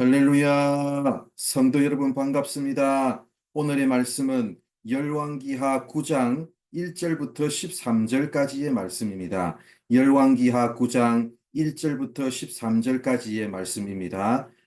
할렐루야. 성도 여러분 반갑습니다. 오늘의 말씀은 열왕기하 9장 1절부터 13절까지의 말씀입니다. 열왕기하 9장 1절부터 13절까지의 말씀입니다.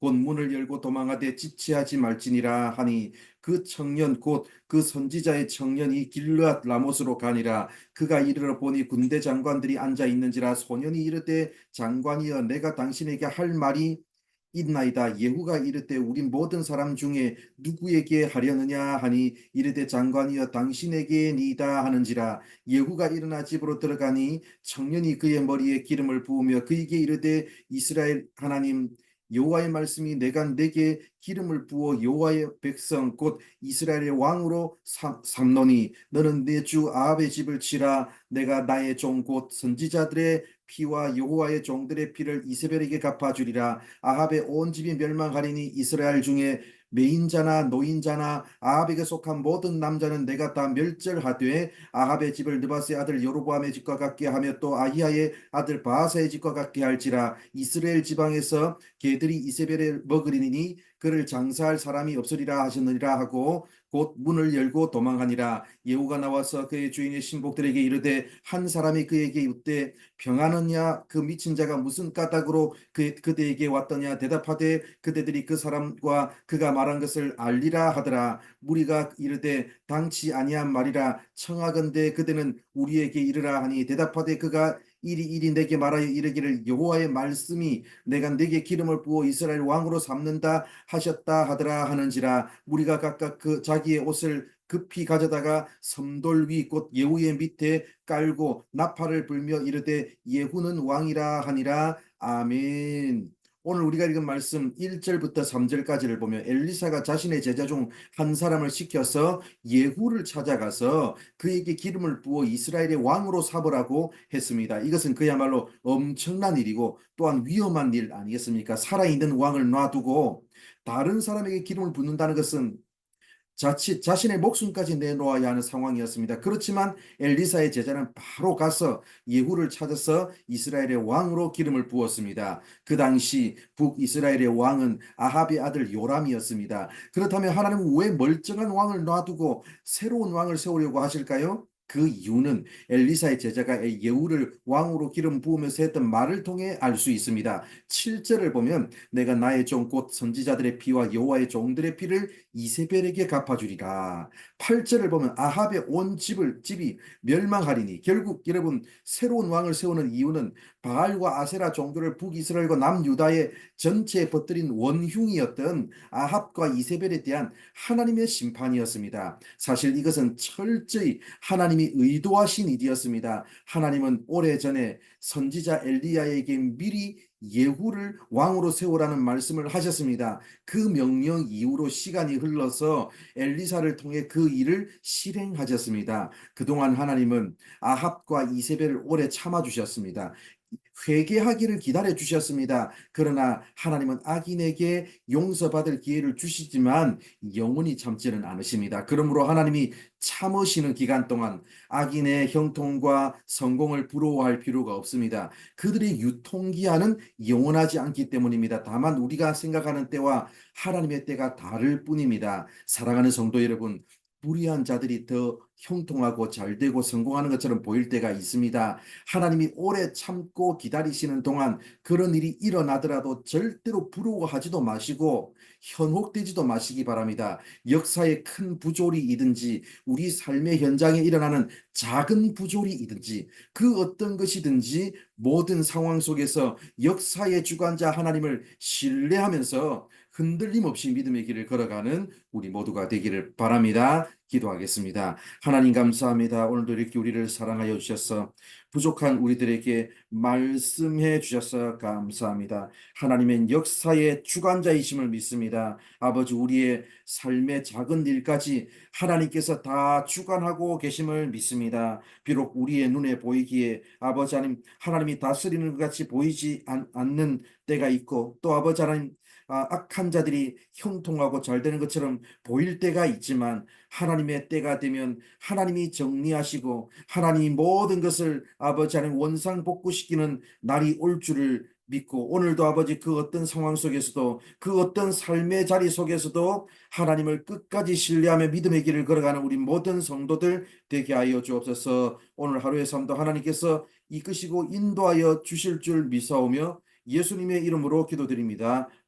곧 문을 열고 도망하되 지체하지 말지니라 하니 그 청년 곧 그 선지자의 청년이 길르앗 라못으로 가니라 그가 이르러 보니 군대 장관들이 앉아 있는지라 소년이 이르되 장관이여 내가 당신에게 할 말이 있나이다. 예후가 이르되 우리 모든 사람 중에 누구에게 하려느냐 하니 이르되 장관이여 당신에게 니이다 하는지라 예후가 일어나 집으로 들어가니 청년이 그의 머리에 기름을 부으며 그에게 이르되 이스라엘 하나님 여호와의 말씀이 내가 내게 기름을 부어 여호와의 백성 곧 이스라엘의 왕으로 삼- 삼노니 너는 내 주 아합의 집을 치라. 내가 나의 종 곧 선지자들의 피와 여호와의 종들의 피를 이세벨에게 갚아주리라. 아합의 온 집이 멸망하리니 이스라엘 중에 매인자나 노인자나 아합에게 속한 모든 남자는 내가 다 멸절하되 아합의 집을 느바스의 아들 여로보암의 집과 같게 하며 또 아히야의 아들 바하사의 집과 같게 할지라 이스라엘 지방에서 개들이 이세벨을 먹으리니 그를 장사할 사람이 없으리라 하셨느니라 하고 곧 문을 열고 도망하니라. 예후가 나와서 그의 주인의 신복들에게 이르되 한 사람이 그에게 이르되 평안하냐? 그 미친 자가 무슨 까닭으로 그 그대에게 왔더냐? 대답하되 그대들이 그 사람과 그가 말한 것을 알리라 하더라. 무리가 이르되 당치 아니한 말이라. 청하건대 그대는 우리에게 이르라 하니 대답하되 그가 이리 이리 내게 말하여 이르기를 여호와의 말씀이 내가 내게 기름을 부어 이스라엘 왕으로 삼는다 하셨다 하더라 하는지라. 우리가 각각 그 자기의 옷을 급히 가져다가 섬돌 위 곧 예후의 밑에 깔고 나팔을 불며 이르되 예후는 왕이라 하니라. 아멘. 오늘 우리가 읽은 말씀 1절부터 3절까지를 보면 엘리사가 자신의 제자 중 한 사람을 시켜서 예후를 찾아가서 그에게 기름을 부어 이스라엘의 왕으로 삼으라고 했습니다. 이것은 그야말로 엄청난 일이고 또한 위험한 일 아니겠습니까? 살아있는 왕을 놔두고 다른 사람에게 기름을 붓는다는 것은 자칫 자신의 목숨까지 내놓아야 하는 상황이었습니다. 그렇지만 엘리사의 제자는 바로 가서 예후를 찾아서 이스라엘의 왕으로 기름을 부었습니다. 그 당시 북이스라엘의 왕은 아합의 아들 요람이었습니다. 그렇다면 하나님은 왜 멀쩡한 왕을 놔두고 새로운 왕을 세우려고 하실까요? 그 이유는 엘리사의 제자가 예후를 왕으로 기름 부으면서 했던 말을 통해 알 수 있습니다. 7절을 보면 내가 나의 종 곧 선지자들의 피와 여호와의 종들의 피를 이세벨에게 갚아주리라. 8절을 보면 아합의 온 집을 집이 멸망하리니 결국 여러분 새로운 왕을 세우는 이유는 바알과 아세라 종들을 북이스라엘과 남유다의 전체에 퍼뜨린 원흉이었던 아합과 이세벨에 대한 하나님의 심판이었습니다. 사실 이것은 철저히 하나님 이 의도하신 일이었습니다. 하나님은 오래전에 선지자 엘리야에게 미리 예후를 왕으로 세우라는 말씀을 하셨습니다. 그 명령 이후로 시간이 흘러서 엘리사를 통해 그 일을 실행하셨습니다. 그동안 하나님은 아합과 이세벨을 오래 참아 주셨습니다. 회개하기를 기다려 주셨습니다. 그러나 하나님은 악인에게 용서받을 기회를 주시지만 영원히 참지는 않으십니다. 그러므로 하나님이 참으시는 기간 동안 악인의 형통과 성공을 부러워할 필요가 없습니다. 그들의 유통기한은 영원하지 않기 때문입니다. 다만 우리가 생각하는 때와 하나님의 때가 다를 뿐입니다. 사랑하는 성도 여러분, 불의한 자들이 더 형통하고 잘되고 성공하는 것처럼 보일 때가 있습니다. 하나님이 오래 참고 기다리시는 동안 그런 일이 일어나더라도 절대로 부러워하지도 마시고 현혹되지도 마시기 바랍니다. 역사의 큰 부조리이든지 우리 삶의 현장에 일어나는 작은 부조리이든지 그 어떤 것이든지 모든 상황 속에서 역사의 주관자 하나님을 신뢰하면서 흔들림 없이 믿음의 길을 걸어가는 우리 모두가 되기를 바랍니다. 기도하겠습니다. 하나님 감사합니다. 오늘도 이렇게 우리를 사랑하여 주셔서 부족한 우리들에게 말씀해 주셔서 감사합니다. 하나님의 역사의 주관자이심을 믿습니다. 아버지 우리의 삶의 작은 일까지 하나님께서 다 주관하고 계심을 믿습니다. 비록 우리의 눈에 보이기에 아버지 하나님 하나님이 다스리는 것 같이 보이지 않, 않는 때가 있고 또 아버지 하나님 아, 악한 자들이 형통하고 잘 되는 것처럼 보일 때가 있지만 하나님의 때가 되면 하나님이 정리하시고 하나님이 모든 것을 아버지 하나님 원상 복구시키는 날이 올 줄을 믿고 오늘도 아버지 그 어떤 상황 속에서도 그 어떤 삶의 자리 속에서도 하나님을 끝까지 신뢰하며 믿음의 길을 걸어가는 우리 모든 성도들 되게 하여 주옵소서 오늘 하루의 삶도 하나님께서 이끄시고 인도하여 주실 줄 믿사오며 예수님의 이름으로 기도드립니다.